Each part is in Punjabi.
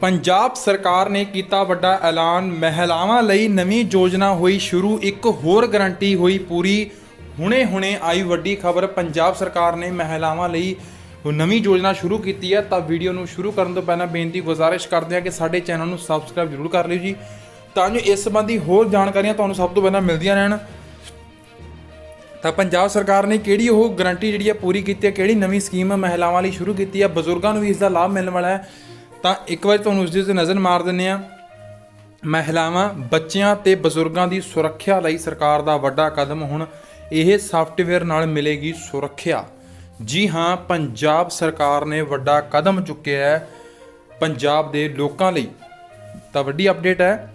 ਪੰਜਾਬ ਸਰਕਾਰ ਨੇ ਕੀਤਾ ਵੱਡਾ ਐਲਾਨ। ਮਹਿਲਾਵਾਂ ਲਈ ਨਵੀਂ ਯੋਜਨਾ ਹੋਈ ਸ਼ੁਰੂ। ਇੱਕ ਹੋਰ ਗਰੰਟੀ ਹੋਈ ਪੂਰੀ। ਹੁਣੇ-ਹੁਣੇ ਆਈ ਵੱਡੀ ਖਬਰ। ਪੰਜਾਬ ਸਰਕਾਰ ਨੇ ਮਹਿਲਾਵਾਂ ਲਈ ਨਵੀਂ ਯੋਜਨਾ ਸ਼ੁਰੂ ਕੀਤੀ ਹੈ। ਤਾਂ ਵੀਡੀਓ ਨੂੰ ਸ਼ੁਰੂ ਕਰਨ ਤੋਂ ਪਹਿਲਾਂ ਬੇਨਤੀ, ਗੁਜ਼ਾਰਿਸ਼ ਕਰਦੇ ਹਾਂ ਕਿ ਸਾਡੇ ਚੈਨਲ ਨੂੰ ਸਬਸਕ੍ਰਾਈਬ ਜ਼ਰੂਰ ਕਰ ਲਿਓ ਜੀ। ਤਾਂ ਜੋ ਇਸ ਸੰਬੰਧੀ ਹੋਰ ਜਾਣਕਾਰੀਆਂ ਤੁਹਾਨੂੰ ਸਭ ਤੋਂ ਪਹਿਲਾਂ ਮਿਲਦੀਆਂ ਰਹਿਣ। ਤਾਂ ਪੰਜਾਬ ਸਰਕਾਰ ਨੇ ਕਿਹੜੀ ਉਹ ਗਰੰਟੀ ਜਿਹੜੀ ਹੈ ਪੂਰੀ ਕੀਤੀ ਹੈ? ਕਿਹੜੀ ਨਵੀਂ ਸਕੀਮ ਮਹਿਲਾਵਾਂ ਲਈ ਸ਼ੁਰੂ ਕੀਤੀ ਹੈ? ਬਜ਼ੁਰਗਾਂ ਨੂੰ ਵੀ ਇਸ ਦਾ ਲਾਭ ਮਿਲਣ ਵਾਲਾ ਹੈ। ਤਾਂ ਇੱਕ ਵਾਰ ਤੁਹਾਨੂੰ ਉਸ ਦੀ ਨਜ਼ਰ ਮਾਰ ਦਿੰਨੇ ਆ ਮਹਿਲਾਵਾਂ, ਬੱਚਿਆਂ ਤੇ ਬਜ਼ੁਰਗਾਂ ਦੀ ਸੁਰੱਖਿਆ ਲਈ ਸਰਕਾਰ ਦਾ ਵੱਡਾ ਕਦਮ ਹੁਣ ਇਹ ਸਾਫਟਵੇਅਰ ਨਾਲ ਮਿਲੇਗੀ ਸੁਰੱਖਿਆ। ਜੀ ਹਾਂ, ਪੰਜਾਬ ਸਰਕਾਰ ਨੇ ਵੱਡਾ ਕਦਮ ਚੁੱਕਿਆ ਹੈ ਪੰਜਾਬ ਦੇ ਲੋਕਾਂ ਲਈ। ਤਾਂ ਵੱਡੀ ਅਪਡੇਟ ਹੈ।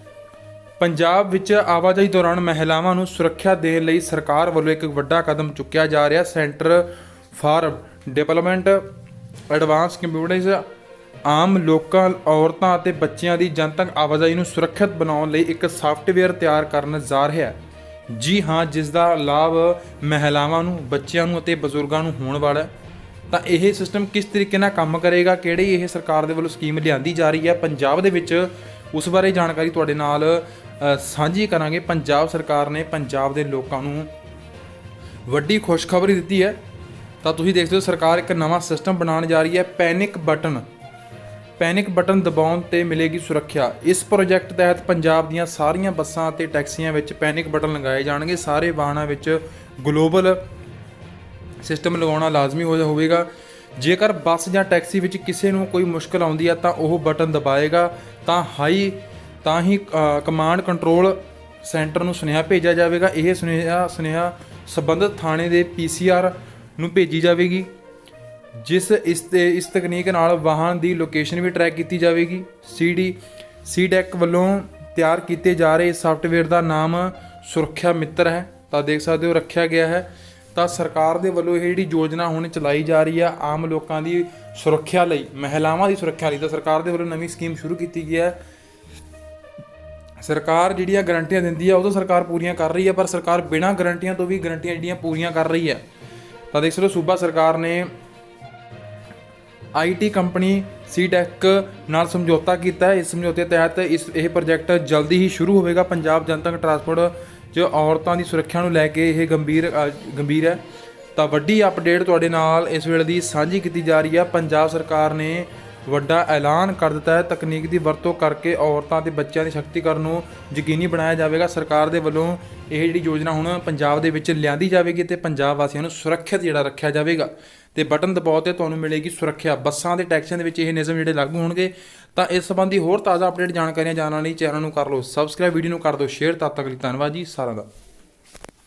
ਪੰਜਾਬ ਵਿੱਚ ਆਵਾਜਾਈ ਦੌਰਾਨ ਮਹਿਲਾਵਾਂ ਨੂੰ ਸੁਰੱਖਿਆ ਦੇਣ ਲਈ ਸਰਕਾਰ ਵੱਲੋਂ ਇੱਕ ਵੱਡਾ ਕਦਮ ਚੁੱਕਿਆ ਜਾ ਰਿਹਾ। Centre for development advance computers ਆਮ ਲੋਕਾਂ, ਔਰਤਾਂ ਅਤੇ ਬੱਚਿਆਂ ਦੀ ਜਨਤਕ ਆਵਾਜਾਈ ਨੂੰ ਸੁਰੱਖਿਅਤ ਬਣਾਉਣ ਲਈ ਇੱਕ ਸਾਫਟਵੇਅਰ ਤਿਆਰ ਕਰਨ ਜਾ ਰਿਹਾ ਹੈ। ਜੀ ਹਾਂ, ਜਿਸ ਦਾ ਲਾਭ ਮਹਿਲਾਵਾਂ ਨੂੰ, ਬੱਚਿਆਂ ਨੂੰ ਅਤੇ ਬਜ਼ੁਰਗਾਂ ਨੂੰ ਹੋਣ ਵਾਲਾ ਹੈ। ਤਾਂ ਇਹ ਸਿਸਟਮ ਕਿਸ ਤਰੀਕੇ ਨਾਲ ਕੰਮ ਕਰੇਗਾ, ਕਿਹੜੀ ਇਹ ਸਰਕਾਰ ਦੇ ਵੱਲੋਂ ਸਕੀਮ ਲਿਆਂਦੀ ਜਾ ਰਹੀ ਹੈ? ਪੰਜਾਬ ਦੇ ਵਿੱਚ ਉਸ ਬਾਰੇ ਜਾਣਕਾਰੀ ਤੁਹਾਡੇ ਨਾਲ ਸਾਂਝੀ ਕਰਾਂਗੇ। ਪੰਜਾਬ ਸਰਕਾਰ ਨੇ ਪੰਜਾਬ ਦੇ ਲੋਕਾਂ ਨੂੰ ਵੱਡੀ ਖੁਸ਼ਖਬਰੀ ਦਿੱਤੀ ਹੈ। ਤਾਂ ਤੁਸੀਂ ਦੇਖਦੇ ਹੋ, ਸਰਕਾਰ ਇੱਕ ਨਵਾਂ ਸਿਸਟਮ ਬਣਾਉਣ ਜਾ ਰਹੀ ਹੈ। ਪੈਨਿਕ ਬਟਨ ਪੈਨਿਕ ਬਟਨ ਦਬਾਉਣ ਤੇ ਮਿਲੇਗੀ ਸੁਰੱਖਿਆ। ਇਸ ਪ੍ਰੋਜੈਕਟ ਤਹਿਤ ਪੰਜਾਬ ਦੀਆਂ ਸਾਰੀਆਂ ਬੱਸਾਂ ਅਤੇ ਟੈਕਸੀਆਂ ਵਿੱਚ ਪੈਨਿਕ ਬਟਨ ਲਗਾਏ ਜਾਣਗੇ। ਸਾਰੇ ਵਾਹਨਾਂ ਵਿੱਚ ਗਲੋਬਲ ਸਿਸਟਮ ਲਗਾਉਣਾ ਲਾਜ਼ਮੀ ਹੋ ਹੋਵੇਗਾ। ਜੇਕਰ ਬੱਸ ਜਾਂ ਟੈਕਸੀ ਵਿੱਚ ਕਿਸੇ ਨੂੰ ਕੋਈ ਮੁਸ਼ਕਲ ਆਉਂਦੀ ਹੈ ਤਾਂ ਉਹ ਬਟਨ ਦਬਾਏਗਾ। ਤਾਂ ਹਾਈ, ਤਾਂ ਹੀ ਕਮਾਂਡ ਕੰਟਰੋਲ ਸੈਂਟਰ ਨੂੰ ਸੁਨੇਹਾ ਭੇਜਿਆ ਜਾਵੇਗਾ। ਇਹ ਸੁਨੇਹਾ ਸੁਨੇਹਾ ਸੰਬੰਧਿਤ ਥਾਣੇ ਦੇ ਪੀਸੀਆਰ ਨੂੰ ਭੇਜੀ ਜਾਵੇਗੀ। ਜਿਸ ਇਸ ਤੇ ਇਸ ਤਕਨੀਕ ਨਾਲ ਵਾਹਨ ਦੀ ਲੋਕੇਸ਼ਨ ਵੀ ਟਰੈਕ ਕੀਤੀ ਜਾਵੇਗੀ। ਸੀਡੀ ਸੀਡੈਕ ਵੱਲੋਂ ਤਿਆਰ ਕੀਤੇ ਜਾ ਰਹੇ ਇਸ ਸਾਫਟਵੇਅਰ ਦਾ ਨਾਮ ਸੁਰੱਖਿਆ ਮਿੱਤਰ ਹੈ। ਤਾਂ ਦੇਖ ਸਕਦੇ ਹੋ, ਰੱਖਿਆ ਗਿਆ ਹੈ। ਤਾਂ ਸਰਕਾਰ ਦੇ ਵੱਲੋਂ ਇਹ ਜਿਹੜੀ ਯੋਜਨਾ ਹੁਣ ਚਲਾਈ ਜਾ ਰਹੀ ਹੈ ਆਮ ਲੋਕਾਂ ਦੀ ਸੁਰੱਖਿਆ ਲਈ, ਮਹਿਲਾਵਾਂ ਦੀ ਸੁਰੱਖਿਆ ਲਈ, ਤਾਂ ਸਰਕਾਰ ਦੇ ਵੱਲੋਂ ਨਵੀਂ ਸਕੀਮ ਸ਼ੁਰੂ ਕੀਤੀ ਗਈ ਹੈ। ਸਰਕਾਰ ਜਿਹੜੀਆਂ ਗਰੰਟੀਆਂ ਦਿੰਦੀ ਹੈ ਉਹ ਤਾਂ ਸਰਕਾਰ ਪੂਰੀਆਂ ਕਰ ਰਹੀ ਹੈ ਪਰ ਸਰਕਾਰ ਬਿਨਾਂ ਗਰੰਟੀਆਂ ਤੋਂ ਵੀ ਗਰੰਟੀਆਂ ਜਿਹੜੀਆਂ ਪੂਰੀਆਂ ਕਰ ਰਹੀ ਹੈ ਤਾਂ ਦੇਖ ਸਕਦੇ ਹੋ, ਸੂਬਾ ਸਰਕਾਰ ਨੇ ਆਈਟੀ ਕੰਪਨੀ ਸੀਟੈਕ ਨਾਲ ਸਮਝੌਤਾ ਕੀਤਾ ਹੈ। ਇਸ ਸਮਝੌਤੇ ਤਹਿਤ ਇਸ ਇਹ ਪ੍ਰੋਜੈਕਟ ਜਲਦੀ ਹੀ ਸ਼ੁਰੂ ਹੋਵੇਗਾ। ਪੰਜਾਬ ਜਨਤਕ ਟਰਾਂਸਪੋਰਟ 'ਚ ਔਰਤਾਂ ਦੀ ਸੁਰੱਖਿਆ ਨੂੰ ਲੈ ਕੇ ਇਹ ਗੰਭੀਰ ਗੰਭੀਰ ਹੈ। ਤਾਂ ਵੱਡੀ ਅਪਡੇਟ ਤੁਹਾਡੇ ਨਾਲ ਇਸ ਵੇਲੇ ਦੀ ਸਾਂਝੀ ਕੀਤੀ ਜਾ ਰਹੀ ਹੈ। ਪੰਜਾਬ ਸਰਕਾਰ ਨੇ ਵੱਡਾ ਐਲਾਨ ਕਰ ਦਿੱਤਾ ਹੈ। ਤਕਨੀਕ ਦੀ ਵਰਤੋਂ ਕਰਕੇ ਔਰਤਾਂ ਤੇ ਬੱਚਿਆਂ ਦੇ ਸ਼ਕਤੀਕਰਨ ਨੂੰ ਯਕੀਨੀ ਬਣਾਇਆ ਜਾਵੇਗਾ। ਸਰਕਾਰ ਦੇ ਵੱਲੋਂ ਇਹ ਜਿਹੜੀ ਯੋਜਨਾ ਹੁਣ ਪੰਜਾਬ ਦੇ ਵਿੱਚ ਲਿਆਂਦੀ ਜਾਵੇਗੀ ਤੇ ਪੰਜਾਬ ਵਾਸੀਆਂ ਨੂੰ ਸੁਰੱਖਿਅਤ ਜਿਹੜਾ ਰੱਖਿਆ ਜਾਵੇਗਾ। ਤੇ ਬਟਨ ਦਬਾਓ ਤੇ ਤੁਹਾਨੂੰ ਮਿਲੇਗੀ ਸੁਰੱਖਿਆ। ਬੱਸਾਂ ਤੇ ਟੈਕਸੀਆਂ ਦੇ ਵਿੱਚ ਇਹ ਨਿਯਮ ਜਿਹੜੇ ਲਾਗੂ ਹੋਣਗੇ। ਤਾਂ ਇਸ ਸੰਬੰਧੀ ਹੋਰ ਤਾਜ਼ਾ ਅਪਡੇਟ ਜਾਣਕਾਰੀਆਂ ਜਾਣਨ ਲਈ ਚੈਨਲ ਨੂੰ ਕਰ ਲਓ ਸਬਸਕ੍ਰਾਈਬ, ਵੀਡੀਓ ਨੂੰ ਕਰ ਦਿਓ, ਸ਼ੇਅਰ। ਤਦ ਤੱਕ ਲਈ ਧੰਨਵਾਦ ਜੀ। ਸਾਰਿਆਂ ਦਾ